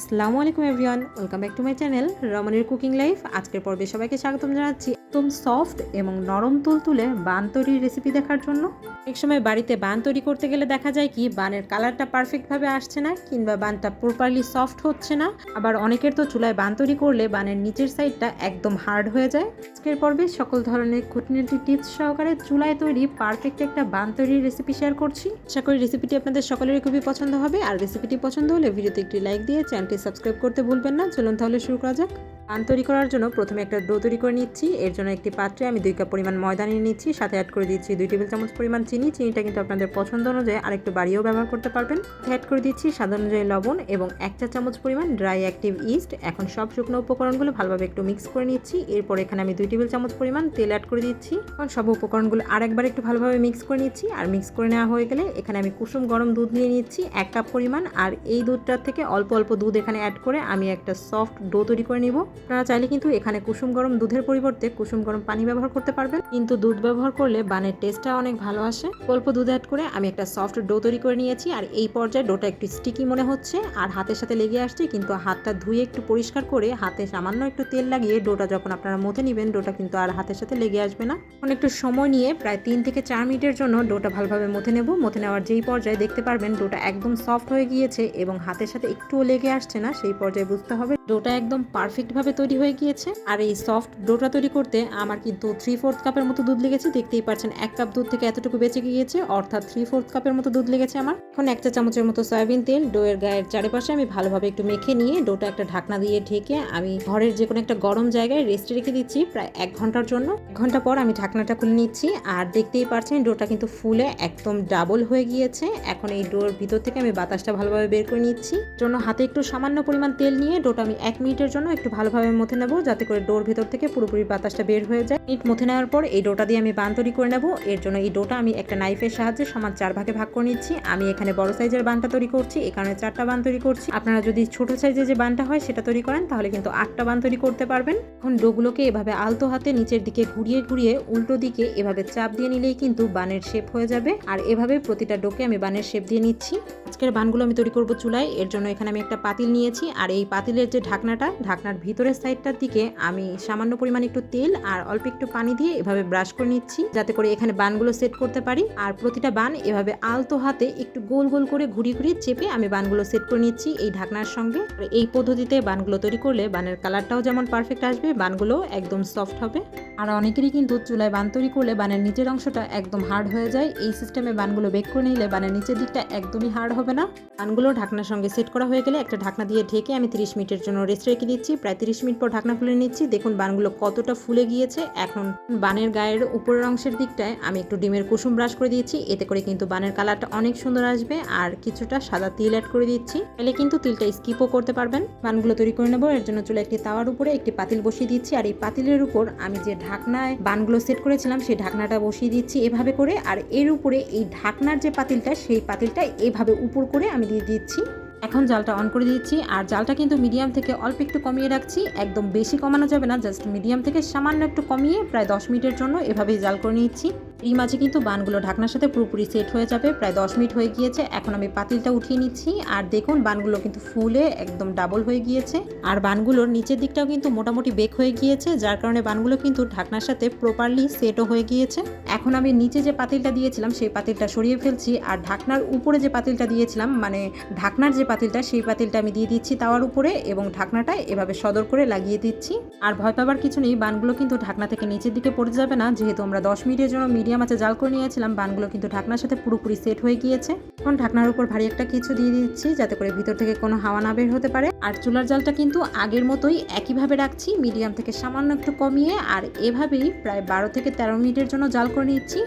আসসালামু আলাইকুম everyone, welcome back to my channel রমণীর কুকিং লাইফ। আজকের পর্বে সবাইকে স্বাগতম জানাচ্ছি একদম সফট এবং নরম তুল তুলে বান তৈরির রেসিপি দেখার জন্য। এক সময় বাড়িতে বান তৈরি করতে গেলে দেখা যায় কি, বানের কালারটা পারফেক্টভাবে আসছে না কিংবা বানটা প্রপারলি সফট হচ্ছে না। আবার অনেকের তো চুলায় বান তৈরি করলে বানের নিচের সাইডটা একদম হার্ড হয়ে যায়। আজকের পর্বে সকল ধরনের খুঁটিনাটি টিপস সহকারে চুলায় তৈরি পারফেক্ট একটা বান তৈরির রেসিপি শেয়ার করছি। আশা করি রেসিপিটি আপনাদের সকলেরই খুবই পছন্দ হবে। আর রেসিপিটি পছন্দ হলে ভিডিওতে একটি লাইক দিয়ে চ্যানেলটি সাবস্ক্রাইব করতে ভুলবেন না। চলুন তাহলে শুরু করা যাক। পান তৈরি করার জন্য প্রথমে একটা ডো তৈরি করে নিচ্ছি। এর জন্য একটি পাত্রে আমি দুই কাপ পরিমাণ ময়দা নিয়ে নিচ্ছি, সাথে অ্যাড করে দিচ্ছি দুই টেবিল চামচ পরিমাণ চিনি। চিনিটা কিন্তু আপনাদের পছন্দ অনুযায়ী আরেকটু বাড়িয়েও ব্যবহার করতে পারবেন। অ্যাড করে দিচ্ছি স্বাদ অনুযায়ী লবণ এবং এক চা চামচ পরিমাণ ড্রাই অ্যাক্টিভ ইস্ট এখন সব শুকনো উপকরণগুলো ভালোভাবে একটু মিক্স করে নিচ্ছি। এরপর এখানে আমি দুই টেবিল চামচ পরিমাণ তেল অ্যাড করে দিচ্ছি। এখন সব উপকরণগুলো আরেকবার একটু ভালোভাবে মিক্স করে নিচ্ছি। আর মিক্স করে নেওয়া হয়ে গেলে এখানে আমি কুসুম গরম দুধ নিয়ে নিচ্ছি, এক কাপ পরিমাণ। আর এই দুধটার থেকে অল্প অল্প দুধ এখানে অ্যাড করে আমি একটা সফট ডো তৈরি করে নিব। আপনারা চাইলে কিন্তু এখানে কুসুম গরম দুধের পরিবর্তে কুসুম গরম পানি ব্যবহার করতে পারবেন। কিন্তু দুধ ব্যবহার করলে বানের টেস্টটা অনেক ভালো আসে। অল্প দুধ অ্যাড করে আমি একটা সফট ডো তৈরি করে নিয়েছি আর এই পর্যায়ে ডোটা একটু স্টিকি মনে হচ্ছে আর হাতের সাথে লেগে আসছে। কিন্তু হাতটা ধুয়ে একটু পরিষ্কার করে হাতে সামান্য একটু তেল লাগিয়ে ডোটা যখন আপনারা মথে নেবেন ডোটা কিন্তু আর হাতের সাথে লেগে আসবে না। এখন একটু সময় নিয়ে প্রায় তিন থেকে চার মিনিটের জন্য ডোটা ভালোভাবে মথে নেব। মথে নেওয়ার যেই পর্যায়ে দেখতে পারবেন ডোটা একদম সফট হয়ে গিয়েছে এবং হাতের সাথে একটুও লেগে আসছে না, সেই পর্যায়ে বুঝতে হবে ডোটা একদম পারফেক্টভাবে তৈরি হয়ে গিয়েছে। আর এই সফট ডোটা তৈরি করতে আমার কিন্তু থ্রি ফোর্থ কাপের মতো দুধ লেগেছে। দেখতেই পাচ্ছেন, এক কাপ দুধ থেকে এতটুকু বেঁচে গিয়েছে, অর্থাৎ থ্রি ফোর্থ কাপের মতো দুধ লেগেছে আমার। এখন এক চা চামচের মতো সয়াবিন তেল, ডোয়ের গায়ের চারিপাশে আমি ভালোভাবে একটু মেখে নিয়ে ডোটা একটা ঢাকনা দিয়ে ঢেকে আমি ঘরের যে কোনো একটা গরম জায়গায় রেস্টে রেখে দিচ্ছি প্রায় এক ঘণ্টার জন্য। এক ঘণ্টা পর আমি ঢাকনাটা খুলে নিচ্ছি আর দেখতেই পাচ্ছেন, ডোটা কিন্তু ফুলে একদম ডাবল হয়ে গিয়েছে। এখন এই ডোর ভিতর থেকে আমি বাতাসটা ভালোভাবে বের করে নিচ্ছি। জন্য হাতে একটু সামান্য পরিমাণ তেল নিয়ে ডোটা আমি এক মিনিটের জন্য একটু ভালোভাবে মথে নেব, যাতে করে ডোর ভেতর থেকে পুরোপুরি বাতাসটা বের হয়ে যায়। মিনিট মথে নেওয়ার পর এই ডোটা দিয়ে আমি বান তৈরি করে নেব। এর জন্য এই ডোটা আমি একটা নাইফের সাহায্যে সমান চার ভাগে ভাগ করে নিচ্ছি। আমি এখানে বড় সাইজের বানটা তৈরি করছি, এ কারণে চারটা বান তৈরি করছি। আপনারা যদি ছোট সাইজের যে বানটা হয় সেটা তৈরি করেন, তাহলে কিন্তু আটটা বান তৈরি করতে পারবেন। এখন ডোগুলোকে এভাবে আলতো হাতে নিচের দিকে ঘুরিয়ে ঘুরিয়ে উল্টো দিকে এভাবে চাপ দিয়ে নিলেই কিন্তু বানের শেপ হয়ে যাবে। আর এভাবে প্রতিটা ডোকে আমি বানের শেপ দিয়ে নিচ্ছি। আজকের বানগুলো আমি তৈরি করব চুলায়। এর জন্য এখানে আমি একটা পাতিল নিয়েছি। আর এই পাতিলের যে ঢাকনাটা, ঢাকনার ভিতরের সাইডটার দিকে আমি সামান্য পরিমাণ একটু তেল আর অল্প একটু পানি দিয়ে এভাবে ব্রাশ করে নিচ্ছি, যাতে করে এখানে বানগুলো সেট করতে পারি। আর প্রতিটা বান এভাবে আলতো হাতে একটু গোল গোল করে ঘুরিয়ে ঘুরিয়ে চেপে আমি বানগুলো সেট করে নিচ্ছি এই ঢাকনার সঙ্গে। এই পদ্ধতিতে বানগুলো তৈরি করলে বানের কালারটাও যেমন পারফেক্ট আসবে, বানগুলো একদম সফট হবে। আর অনেকেরই কিন্তু চুলায় বান তৈরি করলে বানের নিচের অংশটা একদম হার্ড হয়ে যায়। এই সিস্টেমে বানগুলো বেক করে নিলে বানের নিচের দিকটা একদমই হার্ড হবে না। বানগুলো ঢাকনার সঙ্গে সেট করা হয়ে গেলে একটা ঢাকনা দিয়ে ঢেকে আমি 30 মিনিটের জন্য রেস্ট রেখে দিচ্ছি। প্রায় 30 মিনিট পর ঢাকনা খুলে নিচ্ছি। দেখুন বানগুলো কতটা ফুলে গিয়েছে। এখন বানের গায়ের উপরের অংশের দিকটায় আমি একটু ডিমের কুসুম ব্রাশ করে দিয়েছি এতে করে কিন্তু বানের কালারটা অনেক সুন্দর আসবে আর কিছুটা সাদা তিল অ্যাড করে দিচ্ছি। তাহলে কিন্তু তিলটা স্কিপও করতে পারবেন। বানগুলো তৈরি করে নেব। এর জন্য চলে একটি তাওয়ার উপরে একটি পাতিল বসিয়ে দিচ্ছি। আর এই পাতিলের উপর আমি যে ঢাকনায় বানগুলো সেট করেছিলাম, সেই ঢাকনাটা বসিয়ে দিচ্ছি এভাবে করে। আর এর উপরে এই ঢাকনার যে পাতিলটা, সেই পাতিলটা এভাবে উপর করে আমি দিয়ে দিচ্ছি। এখন জালটা অন করে দিচ্ছি, আর জালটা কিন্তু মিডিয়াম থেকে অল্প একটু কমিয়ে রাখছি। একদম বেশি কমানো যাবে না জাস্ট মিডিয়াম থেকে সামান্য একটু কমিয়ে প্রায় দশ মিনিটের জন্য এভাবেই জাল করে নিচ্ছি। এই মাঝে কিন্তু বানগুলো ঢাকনার সাথে পুরোপুরি সেট হয়ে যাবে, প্রায় দশ মিনিট হয়ে গিয়েছে। এখন আমি পাতিলটা উঠিয়ে নিচ্ছি। আর দেখুন, বানগুলো কিন্তু ফুলে একদম ডাবল হয়ে গিয়েছে। আর বানগুলোর নিচের দিকটাও কিন্তু মোটামুটি বেক হয়ে গিয়েছে, যার কারণে বানগুলো কিন্তু ঢাকনার সাথে প্রপারলি সেটও হয়ে গিয়েছে। এখন আমি নিচে যে পাতিলটা দিয়েছিলাম, সেই পাতিলটা সরিয়ে ফেলছি। আর ঢাকনার উপরে যে পাতিলটা দিয়েছিলাম মানে ঢাকনার যে পাতিলটা, সেই পাতিলটা আমি দিয়ে দিচ্ছি তাওয়ার উপরে এবং ঢাকনাটা এভাবে সদর করে লাগিয়ে দিচ্ছি। আর ভয় পাবার কিছু নেই, বানগুলো কিন্তু ঢাকনা থেকে নিচের দিকে পড়ে যাবে না, যেহেতু আমরা দশ মিনিটের জন্য মিডিয়াম আছে, জাল করে নিয়েছিলাম, বানগুলো কিন্তু ঢাকনার সাথে পুরোপুরি সেট হয়ে গিয়েছে। এখন ঢাকনার উপর ভারী একটা কিছু দিয়ে দিচ্ছি, যাতে করে ভিতর থেকে কোনো হাওয়া না বের হতে পারে। আর চুলার জালটা কিন্তু আগের মতোই একইভাবে রাখছি, মিডিয়াম থেকে সামান্য একটু কমিয়ে, আর এভাবেই প্রায় বারো থেকে তেরো মিনিটের জন্য জাল করে নিচ্ছি।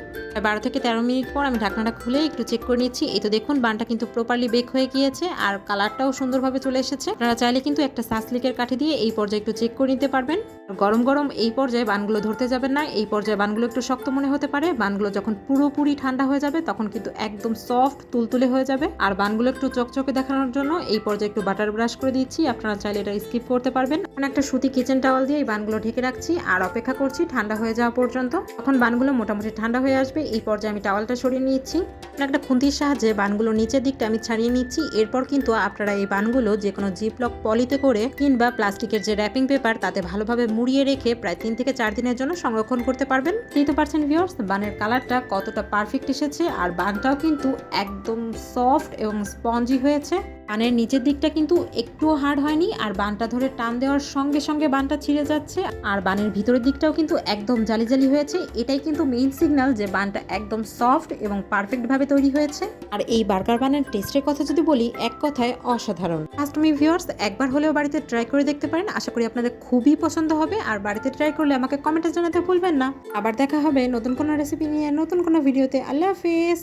বারো থেকে তেরো মিনিট পর আমি ঢাকনাটা খুলে একটু চেক করে নিচ্ছি। এই তো দেখুন, বানটা কিন্তু প্রপারলি বেক হয়ে গিয়েছে, আর কালারটাও সুন্দরভাবে চলে এসেছে। আপনারা চাইলে কিন্তু একটা সাসলিকের কাঠি দিয়ে এই পর্যায়ে একটু চেক করে নিতে পারবেন। গরম গরম এই পর্যায়ে বানগুলো ধরতে যাবেন না, এই পর্যায়ে বানগুলো একটু শক্ত মনে হতে পারে। বানগুলো যখন পুরোপুরি ঠান্ডা হয়ে যাবে, তখন কিন্তু একদম সফট তুলতুলে হয়ে যাবে। আর বানগুলো একটু চকচকে দেখানোর জন্য এই পর্যায়ে একটু বাটার ব্রাশ করে দিচ্ছি। আপনারা চাইলে এটা স্কিপ করতে পারবেন। এখন একটা সুতি কিচেন টাওয়াল দিয়ে এই বানগুলো ঢেকে রাখছি আর অপেক্ষা করছি ঠান্ডা হয়ে যাওয়া পর্যন্ত। তখন বানগুলো মোটামুটি ঠান্ডা হয়ে আসবে, এই পর্যায়ে আমি টাওয়ালটা সরিয়ে নিচ্ছি। একটা খুন্তির সাহায্যে বানগুলো নিচের দিকটা আমি ছাড়িয়ে নিচ্ছি। এরপর কিন্তু আপনারা এই বানগুলো যে কোনো জিপলক পলিতে করে কিংবা প্লাস্টিকের যে র্যাপিং পেপার তাতে ভালোভাবে মুড়িয়ে রেখে প্রায় তিন থেকে চার দিনের জন্য সংরক্ষণ করতে পারবেন। দিতে পারছেন ভিওর্স বানের কালারটা কতটা পারফেক্ট এসেছে আর বানটাও কিন্তু একদম সফট এবং স্পঞ্জি হয়েছে। বানের নিচের দিকটা কিন্তু একটুও হার্ড হয়নি, আর বানটা ধরে টান দেওয়ার সঙ্গে সঙ্গে বানটা ছিঁড়ে যাচ্ছে। আর বানের ভিতরের দিকটাও কিন্তু একদম জালি জালি হয়েছে। এটাই কিন্তু মেইন সিগন্যাল যে বানটা একদম সফট এবং পারফেক্টভাবে তৈরি হয়েছে। আর এই বার্গার বানের টেস্টের কথা যদি বলি, এক কথায় অসাধারণ। ফার্স্ট মি ভিউয়ার্স একবার হলেও বাড়িতে ট্রাই করে দেখতে পারেন। আশা করি আপনাদের খুবই পছন্দ হবে। আর বাড়িতে ট্রাই করলে আমাকে কমেন্টে জানাতে ভুলবেন না। আবার দেখা হবে নতুন কোনো রেসিপি নিয়ে, নতুন কোনো ভিডিওতে আল্লাহ হাফিজ!